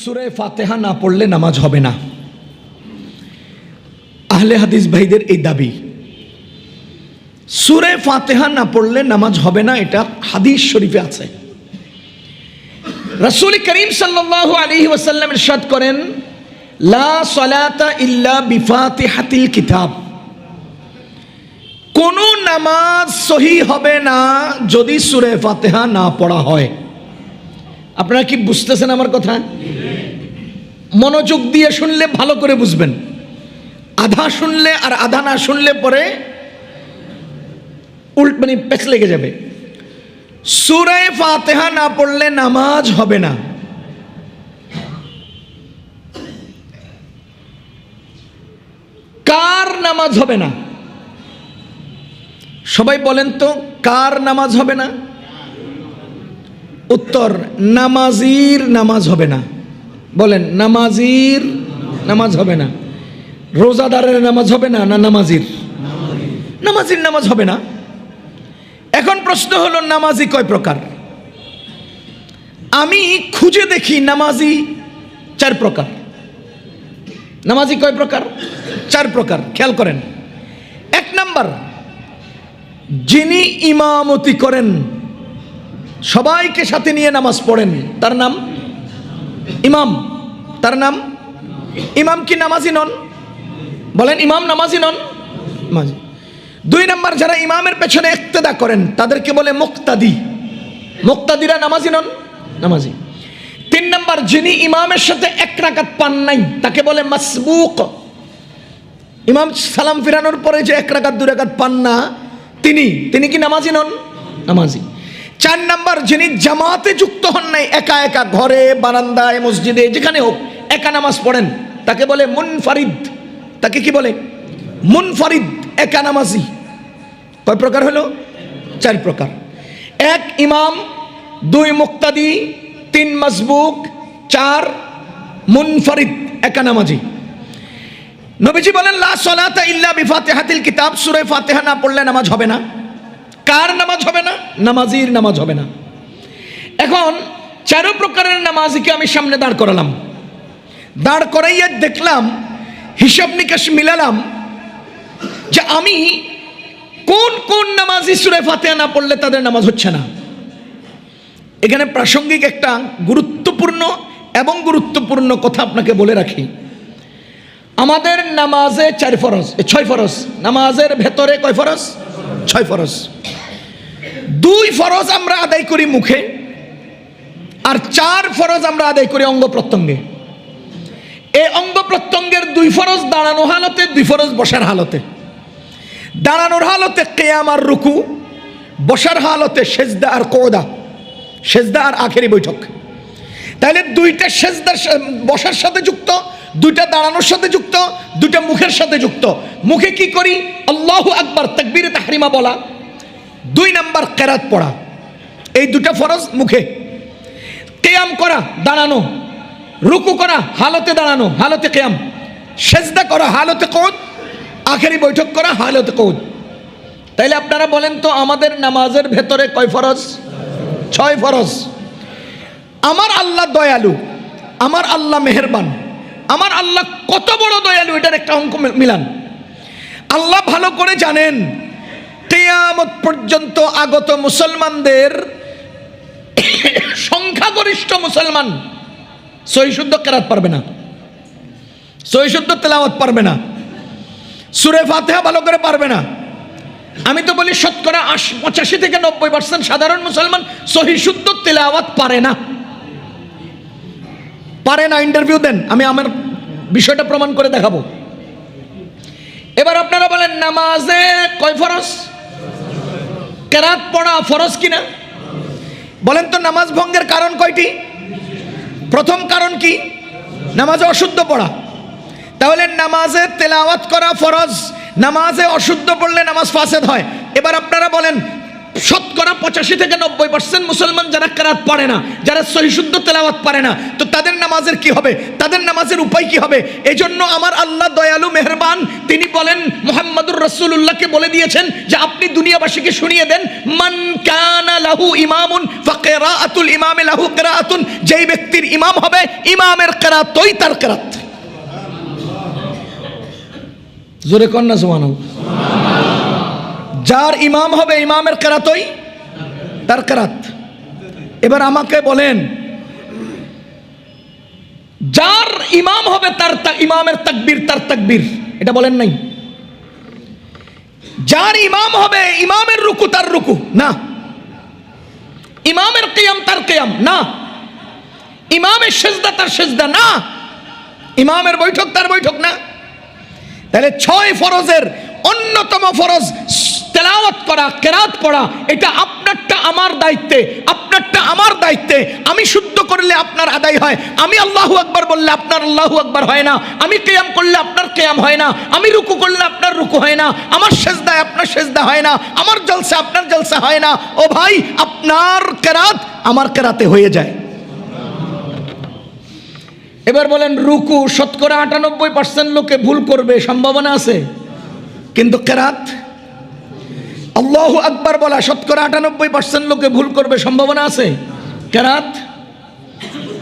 সুরে ফাতেহা না পড়লে নামাজ হবে না। আহলে হাদিস ভাইদের এই দাবি। সুরে ফাতেহা না পড়লে নামাজ হবে না, এটা হাদিস শরীফে আছে। রাসূল করিম সাল্লাল্লাহু আলাইহি ওয়াসাল্লাম ইরশাদ করেন, লা সালাতা ইল্লা বিফাতিহাতিল কিতাব। কোন নামাজ সহি হবে না যদি সুরে ফাতেহা না পড়া হয়। আপনারা কি বুঝতেছেন আমার কথা? মনোযোগ দিয়ে শুনলে ভালো করে বুঝবেন। আধা শুনলে আর আধা না শুনলে পরে উল্ট মানে পেছ লেগে যাবে। সুরায় ফাতেহা না পড়লে নামাজ হবে না। কার নামাজ হবে না? সবাই বলেন তো, কার নামাজ হবে না? উত্তর, নামাজির নামাজ হবে না। বলেন, নামাজির নামাজ হবে না। রোজাদারের নামাজ হবে না না নামাজির? নামাজির নামাজ হবে না। এখন প্রশ্ন হলো, নামাজি কয় প্রকার? আমি খুঁজে দেখি নামাজি চার প্রকার। নামাজি কয় প্রকার? চার প্রকার, খেয়াল করেন। এক নাম্বার, যিনি ইমামতি করেন, সবাইকে সাথে নিয়ে নামাজ পড়েন, তার নাম? ইমাম তার নাম? ইমাম কি নামাজি নন? বলেন ইমাম নামাজি নন? নামাজি। দুই নম্বর যারা ইমামের পেছনে একতেদা করেন তাদেরকে বলে মুক্তাদি। মুক্তাদিরা নামাজি নন? নামাজি। তিন নম্বর যিনি ইমামের সাথে এক রাকাত পান নাই তাকে বলে মাসবুক। ইমাম সালাম ফিরানোর পরে যে এক রাকাত দুই রাকাত পান না তিনি তিনি কি নামাজি নন? নামাজি। চার নাম্বার, যিনি জামাতে যুক্ত হন নাই, একা একা ঘরে, বারান্দায়, মসজিদে, যেখানে হোক, একা নামাজ পড়েন। তাকে বলে মুনফারিদ। তাকে কি বলে? মুনফারিদ, একা নামাজি। কয় প্রকার হলো? চার প্রকার। এক, ইমাম, দুই, মুক্তাদি, তিন মজবুক চার, মুনফারিদ, একা নামাজি। নবীজি বলেন, লা সলাতা ইল্লা বিফাতিহাতিল কিতাব। সূরা ফাতিহা না পড়লে নামাজ হবে না। কার নামাজ হবে না? নামাজির নামাজ হবে না। এখন চারো প্রকারের নামাজিকে আমি সামনে দাঁড় করালাম। দাঁড় করাইয়া দেখলাম, হিসাব নিকাশ মিলালাম যে আমি কোন কোন নামাজি সুরে ফাতেহা না পড়লে তাদের নামাজ হচ্ছে না। এখানে প্রাসঙ্গিক একটা গুরুত্বপূর্ণ এবং গুরুত্বপূর্ণ কথা আপনাকে বলে রাখি। আমাদের নামাজে চার ফরজ ছয় ফরজ। নামাজের ভেতরে কয় ফরজ? ছয় ফরজ। দুই ফরজ আমরা আদায় করি মুখে, আর চার ফরজ আমরা আদায় করি অঙ্গ প্রত্যঙ্গে। এই অঙ্গ প্রত্যঙ্গের দুই ফরজ দাঁড়ানো হালতে, দুই ফরজ বসার হালতে। দাঁড়ানোর হালতে কেয়াম আর রুকু, বসার হালতে সেজদা আর কোদা সেজদা আর আখেরি বৈঠক। তাহলে দুইটা সেজদার বসার সাথে যুক্ত, দুইটা দাঁড়ানোর সাথে যুক্ত, দুইটা মুখের সাথে যুক্ত। মুখে কি করি? আল্লাহু আকবার, তাকবীরে তাহরিমা বলা। দুই নাম্বার কেরাত পড়া। এই দুটা ফরজ মুখে। কেয়াম করা, দাঁড়ানো। রুকু করা, হালতে দাঁড়ানো, হালতে কেয়াম। সেজদা করা, হালতে কোদ আখেরি বৈঠক করা, হালতে কোদ তাইলে আপনারা বলেন তো, আমাদের নামাজের ভেতরে কয় ফরজ? ছয় ফরজ। আমার আল্লাহ দয়ালু, আমার আল্লাহ মেহেরবান, আমার আল্লাহ কত বড় দয়ালু, এটার একটা অঙ্ক মিলান। আল্লাহ ভালো করে জানেন কেয়ামত পর্যন্ত আগত মুসলমানদের সংখ্যাগরিষ্ঠ মুসলমান সহিশুদ্ধ কেরাত পারবে না সহিশুদ্ধ তেলাওয়াত পারবে না, সুরে ফাতেহা ভালো করে পারবে না। আমি তো বলি শতকরা আশি, পঁচাশি থেকে নব্বই পার্সেন্ট সাধারণ মুসলমান সহিশুদ্ধ তেলাওয়াত পারে না। পারে না ইন্টারভিউ দেন, আমি আমার বিষয়টা প্রমাণ করে দেখাবো। এবার আপনারা বলেন, নামাজে কয় ফরজ? কেরাত পড়া ফরজ কিনা? বলেন তো নামাজ ভঙ্গের কারণ কয়টি? প্রথম কারণ কি? নামাজে অশুদ্ধ পড়া। তাহলে নামাজে তেলাওয়াত করা ফরজ, নামাজে অশুদ্ধ পড়লে নামাজ ফাসেদ হয়। এবার আপনারা বলেন শতকরা পঁচাশি থেকে নব্বই পার্সেন্ট মুসলমান যারা কারাত পারে না, যারা সহিশুদ্ধ তেলাওয়াত পারে না, তো তাদের নামাজের কি হবে? তাদের নামাজের উপায় কি হবে? এই জন্য আমার আল্লাহ দয়ালু মেহরবান, তিনি বলেন, মোহাম্মদুর রসুল্লাহকে বলে দিয়েছেন যে আপনি দুনিয়াবাসীকে শুনিয়ে দেন, মান কানা লাহু ইমামুন, ফাকিরাআতুল ইমামে লাহু কিরাআতুন যেই ব্যক্তির ইমাম হবে, ইমামের কিরাতই তার কিরাত। জোরে না, সুবহানাল্লাহ। যার ইমাম হবে ইমামের কেরাতই, তার কেরাত। এবার আমাকে বলেন, যার ইমাম হবে তার ইমামের তাকবীর, তার তাকবীর। এটা বলেন নাই। যার ইমাম হবে ইমামের রুকু, তার রুকু। না। ইমামের কিয়াম, তার কিয়াম। না। ইমামের সেজদা, তার সেজদা। না। ইমামের বৈঠক, তার বৈঠক না। তাহলে ছয় ফরজের অন্যতম ফরজ তেলাওয়াত করা, কেরাত পড়া, এটা আপনারটা আমার দায়িত্বে, আপনারটা আমার দায়িত্বে। আমি শুদ্ধ করলে আপনার আদায় হয়, আমি আল্লাহু আকবার বললে আপনার আল্লাহু আকবার হয় না, আমি কেয়াম করলে আপনার কেয়াম হয় না, আমি রুকু করলে আপনার রুকু হয় না, আমার সেজদায় আপনার সেজদা হয় না, আমার জলসা আপনার জলসা হয় না, ও ভাই, আপনার কেরাত আমার কেরাতে হয়ে যায়। এবার বলেন, রুকু শতকরা আটানব্বই পার্সেন্ট লোকে ভুল করবে, সম্ভাবনা আছে? কিন্তু কেরাত আল্লাহ আকবার বলা শতকরা আটানব্বই পার্সেন্ট লোকে ভুল করবে, সম্ভাবনা আছে? কেরাত?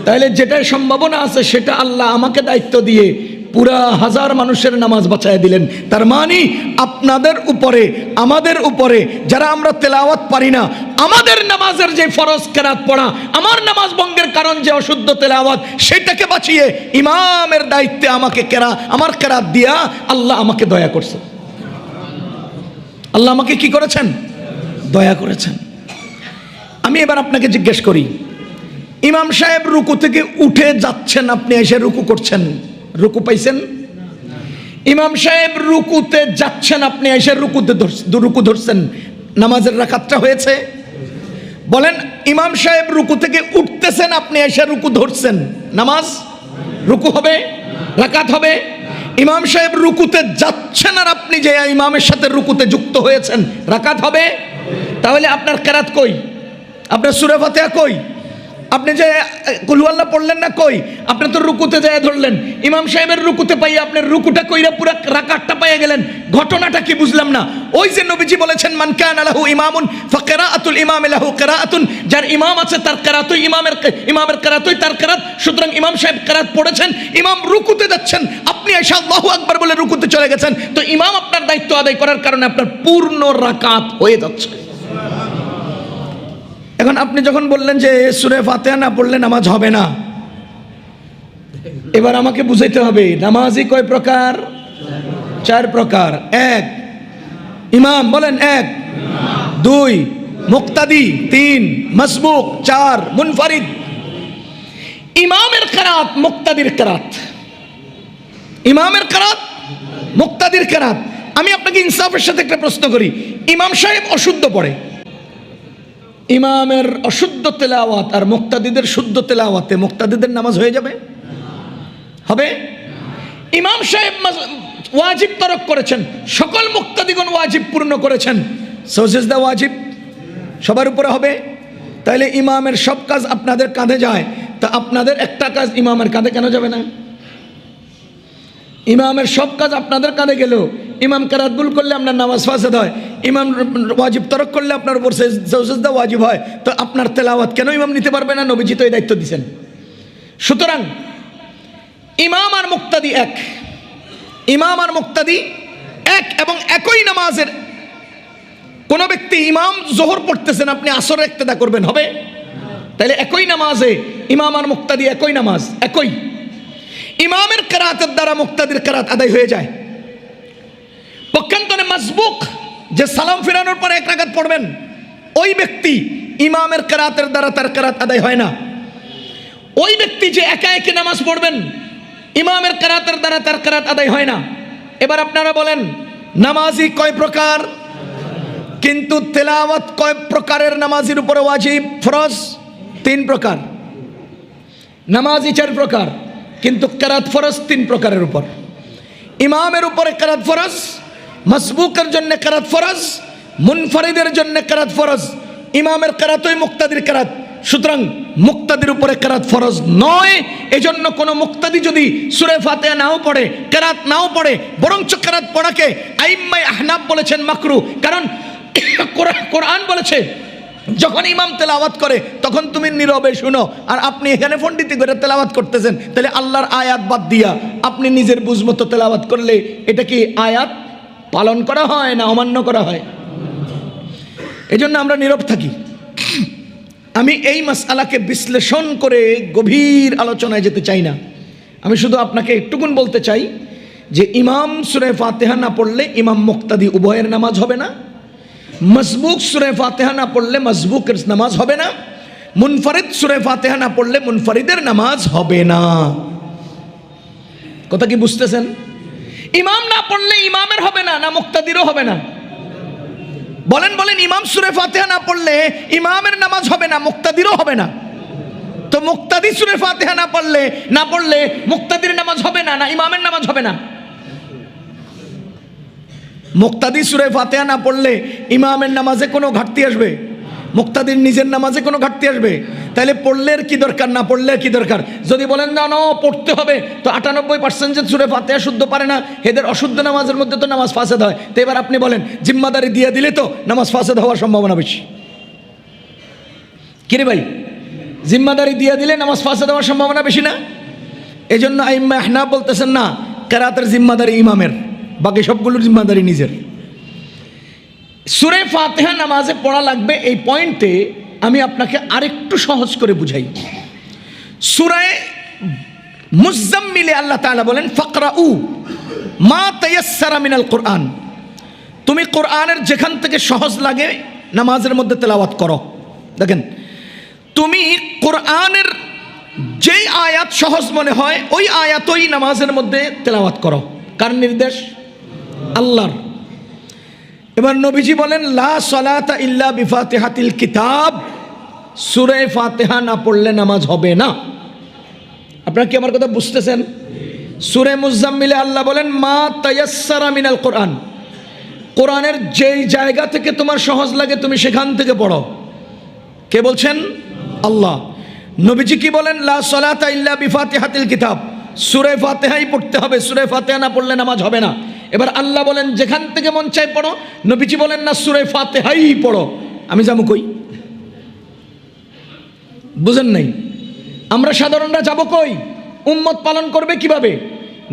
তাহলে যেটাই সম্ভাবনা আছে, সেটা আল্লাহ আমাকে দায়িত্ব দিয়ে পুরা হাজার মানুষের নামাজ বাঁচায় দিলেন। তার মানে আপনাদের উপরে, আমাদের উপরে, যারা আমরা তেলাওয়াত পারি না, আমাদের নামাজের যে ফরজ কেরাত পড়া, আমার নামাজ ভঙ্গের কারণ যে অশুদ্ধ তেলাওয়াত, সেটাকে বাঁচিয়ে ইমামের দায়িত্বে আমাকে কেরা, আমার কেরাত দিয়া আল্লাহ আমাকে দয়া করছে। আল্লাহ আমাকে কি করেছেন? দয়া করেছেন। আমি এবার আপনাকে জিজ্ঞেস করি, ইমাম সাহেব রুকু থেকে উঠে যাচ্ছেন, আপনি এসে রুকু করছেন? রুকু পাইছেন? ইমাম সাহেব রুকুতে যাচ্ছেন, আপনি এসে রুকুতে রুকু ধরছেন। নামাজের রাকাতটা হয়েছে? বলেন, ইমাম সাহেব রুকু থেকে উঠতেছেন, আপনি এসে রুকু ধরছেন। নামাজ? রুকু হবে? রাকাত হবে? ইমাম সাহেব রুকুতে যাচ্ছেন আর আপনি যে ইমামের সাথে রুকুতে যুক্ত হয়েছেন, রাকাত হবে? তাহলে আপনার কেরাত কই? আপনার সুরে ফাতেহা কই? আপনি যে কুলুয়াল্লাহ পড়লেন না কই? আপনি তো রুকুতে যায় ধরলেন। ইমাম সাহেবের রুকুতে পাইয়া আপনার রুকুটা কইরা পুরা রাকাতটা পাইয়া গেলেন। ঘটনাটা কি বুঝলাম না। ওই যে নবীজি বলেছেন, মান কান আলাহু ইমামুন, ফাকিরাআতুল ইমাম লাহু কিরাআতুন। যার ইমাম আছে তার কিরাতুই ইমামের ইমামের কিরাতুই তার কিরাত। সুতরাং ইমাম সাহেব কিরাত পড়েছেন। ইমাম রুকুতে যাচ্ছেন। আপনি এসে আল্লাহু আকবার বলে রুকুতে চলে গেছেন। তো ইমাম আপনার দায়িত্ব আদায় করার কারণে আপনার পূর্ণ রাকাত হয়ে যাচ্ছে। এখন আপনি যখন বললেন যে সুরে ফাতেহা না পড়লে নামাজ হবে না, এবার আমাকে বুঝাইতে হবে, নামাজই কয় প্রকার? চার প্রকার। এক, ইমাম, বলেন এক। দুই, মুক্তাদি। তিন, মসবুক। চার, মুনফারিদ। ইমামের কেরাত, মুক্তাদির কেরাত। ইমামের কেরাত, মুক্তাদির কেরাত। আমি আপনাকে ইনসাফের সাথে একটা প্রশ্ন করি। ইমাম সাহেব অশুদ্ধ পড়ে। ইমামের অশুদ্ধ তেলাওয়াত আর মুক্তাদিদের শুদ্ধ তেলাওয়াতে মুক্তাদিদের নামাজ হয়ে যাবে? হবে? ইমাম সাহেব ওয়াজিব তরক করেছেন। সকল মুক্তাদিগণ ওয়াজিব পূর্ণ করেছেন। সৌসেজদা ওয়াজিব? সবার উপরে হবে? তাইলে ইমামের সব কাজ আপনাদের কাঁধে যায়। তা আপনাদের একটা কাজ ইমামের কাঁধে কেন যাবে না? ইমামের সব কাজ আপনাদের কাঁধে গেল। ইমাম কেরাত ভুল করলে আপনার নামাজ ফাসেদ হয়। ইমাম ওয়াজিব তরক করলে আপনার উপর সৌসেজদা ওয়াজিব হয়। তো আপনার তেলাওয়াত কেন ইমাম নিতে পারবে না? নবীজি তো এই দায়িত্ব দিচ্ছেন সুতরাং ইমাম আর মুক্তাদি এক। ইমাম আর মুক্তাদি এক এবং একই নামাজের কোনো ব্যক্তি ইমাম জোহর পড়তেছেন, আপনি আসর একতেদা করবেন, হবে? তাহলে একই নামাজে ইমাম আর মুক্তাদি একই নামাজ, একই। ইমামের কেরাতের দ্বারা মুক্তাদির কেরাত আদায় হয়ে যায়। পক্ষান্তরে মাসবুক যে সালাম ফেরানোর পরে এক রাগাত পড়বেন, ওই ব্যক্তি ইমামের কেরাতের দ্বারা তার কেরাত আদায় হয় না। ওই ব্যক্তি যে একা একে নামাজ পড়বেন, ইমামের কেরাতের দ্বারা তার কেরাত আদায় হয় না। এবার আপনারা বলেন, নামাজি কয় প্রকার? কিন্তু তেলাওয়াত কয় প্রকারের নামাজির উপরে ওয়াজিব? ফরজ? তিন প্রকার। নামাজি চার প্রকার, কিন্তু কেরাত ফরজ তিন প্রকারের উপর। ইমামের উপরে কেরাত ফরজ মসবুকের জন্য কেরাত ফরজ, মুনফারিদের জন্য কেরাত ফরজ, ইমামের কেরাতই মুক্তাদির কেরাত। সুতরাং মুক্তাদির উপরে কেরাত ফরজ নয়, এজন্য কোনো মুক্তাদি যদি সুরে ফাতেহা নাও পড়ে, কেরাত নাও পড়ে, বরঞ্চ কেরাত পড়াকে আইম্মাই আহনাব বলেছেন মাকরু। কারণ কোরআন বলেছে, যখন ইমাম তেলাওয়াত করে, তখন তুমি নীরবে শুনো। আর আপনি এখানে ফন্ডিতি করে তেলাওয়াত করতেছেন, তাহলে আল্লাহর আয়াত বাদ দিয়া আপনি নিজের বুঝমতো তেলাওয়াত করলে, এটা কি আয়াত? পালন করা হয় না অমান্য করা হয়। এজন্য আমরা নীরব থাকি। আমি এই মাসআলাকে বিশ্লেষণ করে গভীর আলোচনায় যেতে চাই না। আমি শুধু আপনাকে একটুকুন বলতে চাই যে ইমাম সুরে ফাতেহা না পড়লে ইমাম মুক্তাদি উভয়ের নামাজ হবে না। মজবুক সুরে ফাতেহা না পড়লে মজবুকের নামাজ হবে না। মুনফরিদ সুরে ফাতেহা না পড়লে মুনফরিদের নামাজ হবে না। কথা কি বুঝতেছেন? ইমাম না পড়লে ইমামের হবে না না মুক্তাদিরও হবে না। বলেন বলেন, ইমাম সুরে ফাতেহা না পড়লে ইমামের নামাজ হবে না, মুক্তাদিরও হবে না। তো মুক্তাদি সুরে ফাতেহা না পড়লে না পড়লে মুক্তাদির নামাজ হবে না না ইমামের নামাজ হবে না। মুক্তাদি সুরে ফাতেহা না পড়লে ইমামের নামাজে কোনো ঘাটতি আসবে? মুক্তাদির নিজের নামাজে কোনো ঘাটতি আসবে? তাহলে পড়লে কি দরকার? না পড়লে কি দরকার? যদি বলেন, না না, পড়তে হবে। তো আটানব্বই পার্সেন্ট যে সুরে ফাতেহা শুদ্ধ পারে না এদের অশুদ্ধ নামাজের মধ্যে তো নামাজ ফাসেদ হয়। তো এবার আপনি বলেন, জিম্মাদারি দিয়ে দিলে তো নামাজ ফাসেদ হওয়ার সম্ভাবনা বেশি? কিরে ভাই, জিম্মাদারি দিয়ে দিলে নামাজ ফাসেদ হওয়ার সম্ভাবনা বেশি না? এই জন্য আইম্মা বলতেছেন, না, কেরাতের জিম্মাদারি ইমামের, বাকি সবগুলোর জিম্মাদারি নিজের। সুরে ফাতেহা নামাজে পড়া লাগবে এই পয়েন্টে আমি আপনাকে আরেকটু সহজ করে বুঝাই। সুরায় মুজাম্মিলে আল্লাহ তাআলা বলেন ফকরা উ মা তায়াসসারা মিনাল কোরআন। তুমি কোরআনের যেখান থেকে সহজ লাগে নামাজের মধ্যে তেলাওয়াত করো। দেখেন, তুমি কোরআনের যেই আয়াত সহজ মনে হয়, ওই আয়াতই নামাজের মধ্যে তেলাওয়াত করো। কার নির্দেশ? আল্লাহর। এবার নবীজি বলেন, লা সলাতা ইল্লা বিফাতিহাতিল কিতাব। সুরে ফাতেহা না পড়লে নামাজ হবে না। আপনারা কি আমার কথা বুঝতেছেন? সুরে মুজাম্মিলে আল্লাহ বলেন, মা তায়াসসারা মিনাল কোরআন। কোরআনের যেই জায়গা থেকে তোমার সহজ লাগে, তুমি সেখান থেকে পড়ো। কে বলছেন? আল্লাহ। নবীজি কি বলেন? লা সলাতা ইল্লা বিফাতিহাতিল কিতাব। সুরে ফাতেহাই পড়তে হবে। সুরে ফাতেহা না পড়লে নামাজ হবে না। এবার আল্লাহ বলেন, যেখান থেকে মন চাই পড়ো। নবীজি বলেন, না, সুরে ফাতেহাই পড়ো। আমি যাব কই? বুঝেন নাই? আমরা সাধারণরা যাব কই? উম্মত পালন করবে কীভাবে?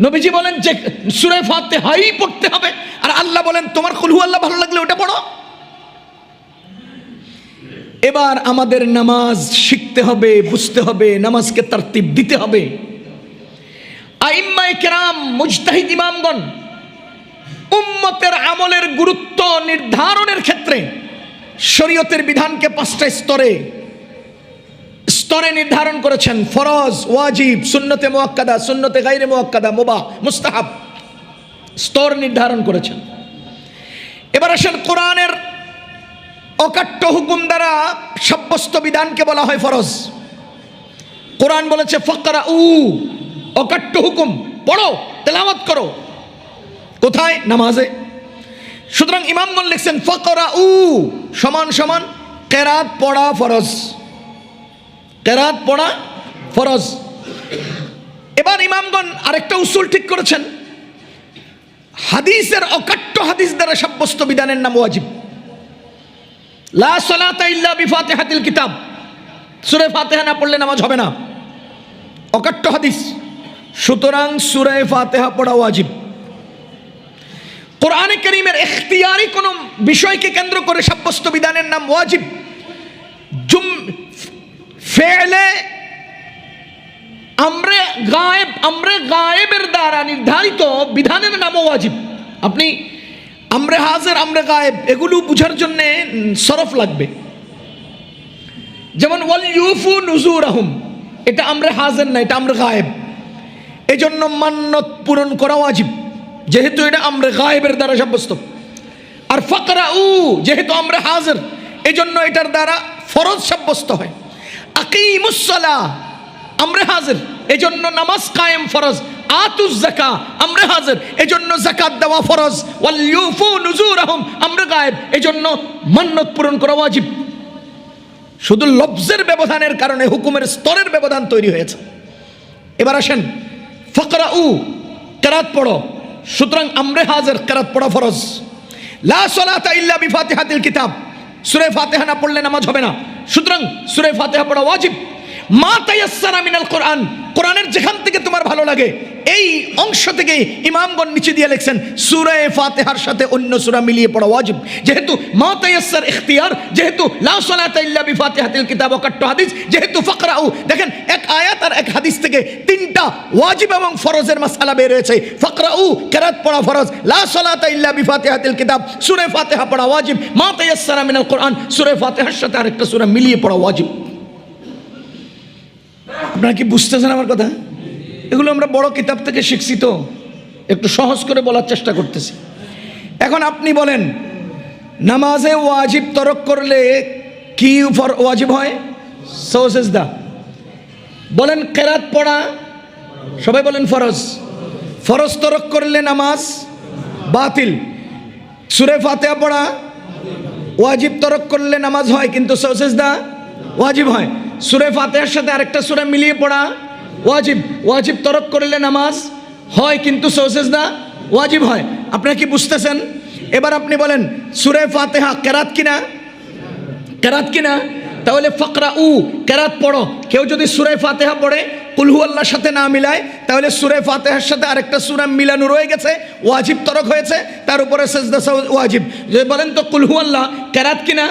নবীজি বলেন, যে, সুরে ফাতেহাই পড়তে হবে। আর আল্লাহ বলেন, তোমার কুলহু আল্লাহ ভালো লাগলে ওটা পড়ো। এবার আমাদের নামাজ শিখতে হবে, বুঝতে হবে, নামাজকে তারতিব দিতে হবে। আইম্মাই কেরাম, মুজতাহিদ ইমামগণ উম্মতের আমলের গুরুত্ব নির্ধারণের ক্ষেত্রে শরীয়তের বিধানকে পাঁচটা স্তরে স্তরে নির্ধারণ করেছেন। ফরজ, ওয়াজিব, সুন্নতে মোয়াক্কাদা, সুন্নতে গাইরে মোয়াক্কাদা মোবা মুস্তাহাব স্তর নির্ধারণ করেছেন। এবার আসেন কোরআনের অকাট্য হুকুম দ্বারা সাব্যস্ত বিধানকে বলা হয় ফরজ। কোরআন বলেছে ফকরা উ অকাট্য হুকুম, পড়ো, তেলাওয়াত করো। কোথায়? নামাজে। সুতরাং ইমামগণ লিখছেন ফকরা উ সমান সমান, কেরাত পড়া ফরজ। কেরাত পড়া ফরজ। এবার ইমামগণ আরেকটা উসুল ঠিক করেছেন। হাদিসের অকাট্য হাদিস দ্বারা সাব্যস্ত বিধানের নাম ওয়াজিব। লা কিতাব। সুরে ফাতেহা না পড়লে নামাজ হবে না। অকাট্য হাদিস। সুতরাং সুরে ফাতেহা পড়া ওয়াজিব। কোরআনে করিমের এখতিয়ারি কোনো বিষয়কে কেন্দ্র করে সাব্যস্ত বিধানের নাম ওয়াজিব। জুম, ফেলে আমরে গায়েব, আমরে গায়েবের দ্বারা নির্ধারিত বিধানের নামও ওয়াজিব। আপনি আমরে হাজের, আমরে গায়েব, এগুলো বুঝার জন্যে সরফ লাগবে। যেমন, ওয়াল ইউফু নুজুর আহম এটা আমরে হাজের না, এটা আমরে গায়েব। এজন্য মান্নত পূরণ করা ওয়াজিব। যেহেতু এটা আমরে গায়েবের দ্বারা সাব্যস্ত। আর ফকরা উ যেহেতু আমরা হাজির, এজন্য এটার দ্বারা ফরজ সাব্যস্ত হয়। আকিমুসলা আমরা হাজির, এজন্য নামাজ কায়েম ফরজ। আতুজ জাকা আমরা হাজির, এজন্য জাকাত দেওয়া ফরজ। ওয়াল ইউফু নুজুরহুম, আমরা গায়েব, এজন্য মান্নত পূরণ করা ওয়াজিব। শুধু লফজের ব্যবধানের কারণে হুকুমের স্তরের ব্যবধান তৈরি হয়েছে। এবার আসেন ফকরা উ কেরাত পড়ো। সুতরাং আমরে হাজার কেরাত পড়া ফরজ। লা সলাতা ইল্লা বিফাতিহাতিল কিতাব। সুরে ফাতিহা না পড়লে নামাজ হবে না। সুতরাং সুরে ফাতিহা পড়া ওয়াজিব। মা তায়াসসারা মিনাল কোরআন। কোরআনের যেখান থেকে তোমার ভালো লাগে, এই অংশ থেকে ইমামগণ নিচে দিয়ে লিখছেন, সুরে ফাতিহার সাথে অন্য সূরা মিলিয়ে পড়া ওয়াজিব। যেহেতু মা তায়াসসার ইখতিয়ার, যেহেতু লা সলাতা ইল্লা বিফাতিহাতিল কিতাব কাট্ট হাদিস, যেহেতু ফাকরাউ, দেখেন এক আয়াত আর এক হাদিস থেকে তিনটা ওয়াজিব এবং ফরজের মাসআলা বের হয়েছে। ফাকরাউ, কেরাত পড়া ফরজ, লা সলাতা ইল্লা বিফাতিহাতিল কিতাব, সূরা ফাতিহা পড়া ওয়াজিব, মা তায়াসসারা মিনাল কোরআন, সূরা ফাতিহার সাথে আরেকটা সূরা মিলিয়ে পড়া ওয়াজিব। আপনারা কি বুঝতেছেন আমার কথা? এগুলো আমরা বড় কিতাব থেকে শিখছি তো। একটু সহজ করে বলার চেষ্টা করতেছি। এখন আপনি বলেন, নামাজে ওয়াজিব তরক করলে কি ফর ওয়াজিব হয়? দা বলেন, কেরাত পড়া, সবাই বলেন ফরজ। ফরজ তরক করলে নামাজ বাতিল। সুরে ফাতেহা পড়া, ওয়াজিব তরক করলে নামাজ হয়, কিন্তু দা ওয়াজিব হয়। সুরে ফাতেহার সাথে আরেকটা সুরে মিলিয়ে পড়া। ওয়াজিব ওয়াজিব তরক করলে নামাজ হয় কিন্তু দা ওয়াজিব হয়। আপনারা কি বুঝতেছেন? এবার আপনি বলেন, সুরে ফাতেহা কেরাত কিনা? কেরাত কিনা? তাহলে ফকরা উ কেরাত পড়ো। কেউ যদি সুরে ফাতেহা পড়ে, কুলহু আল্লাহর সাথে না মিলায়, তাহলে সুরে ফাতেহার সাথে আরেকটা সুরা মিলানো রয়ে গেছে, ওয়াজিব তরক হয়েছে, তার উপরে সেজদা ওয়াজিব। যদি বলেন তো কুলহু আল্লাহ কেরাত কিনা?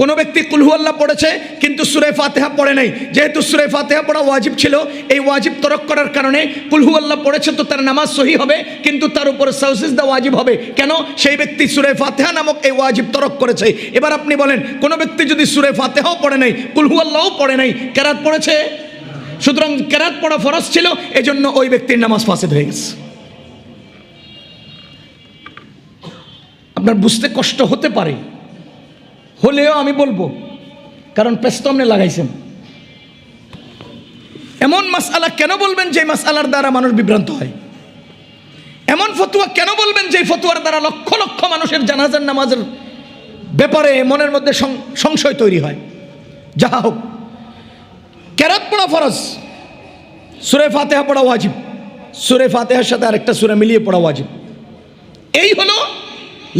কোনো ব্যক্তি কুলহু আল্লাহ পড়েছে, কিন্তু সুরে ফাতেহা পড়ে নাই। যেহেতু সুরে ফাতেহা পড়া ওয়াজিব ছিল, এই ওয়াজিব তরক করার কারণে কুলহু আল্লাহ পড়েছে তো তার নামাজ সহি হবে, কিন্তু তার উপর সাউসিজদা ওয়াজিব হবে। কেন? সেই ব্যক্তি সুরে ফাতেহা নামক এই ওয়াজিব তরক করেছে। এবার আপনি বলেন, কোনো ব্যক্তি যদি সুরে ফাতেহাও পড়ে নাই কুলহু আল্লাহও পড়ে নাই, কেরাত পড়েছে? সুতরাং কেরাত পড়া ফরজ ছিল, এজন্য ওই ব্যক্তির নামাজ ফাসেদ হয়ে গেছে। আপনার বুঝতে কষ্ট হতে পারে। হলেও আমি বলব, কারণ পেস্তমনে লাগাইছেন। এমন মাসআলা কেন বলবেন যে মাসআলার দ্বারা মানুষ বিভ্রান্ত হয়? এমন ফতুয়া কেন বলবেন যে ফতুয়ার দ্বারা লক্ষ লক্ষ মানুষের জানাজার নামাজের ব্যাপারে মনের মধ্যে সংশয় তৈরি হয়? যাহা হোক, কেরাত পড়া ফরজ, সুরে ফাতেহা পড়া ওয়াজিব। সুরে ফাতেহার সাথে আরেকটা সুরে মিলিয়ে পড়া ওয়াজিব। এই হলো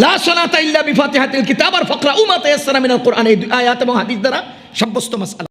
লা সলাতা ইল্লা বিফাতিহাতিল কিতাব আর ফকরা উমাতে তায়াসসারা মিনাল কোরআন, এই আয়াত এবং হাদিস দ্বারা সাব্যস্ত মাসআলা।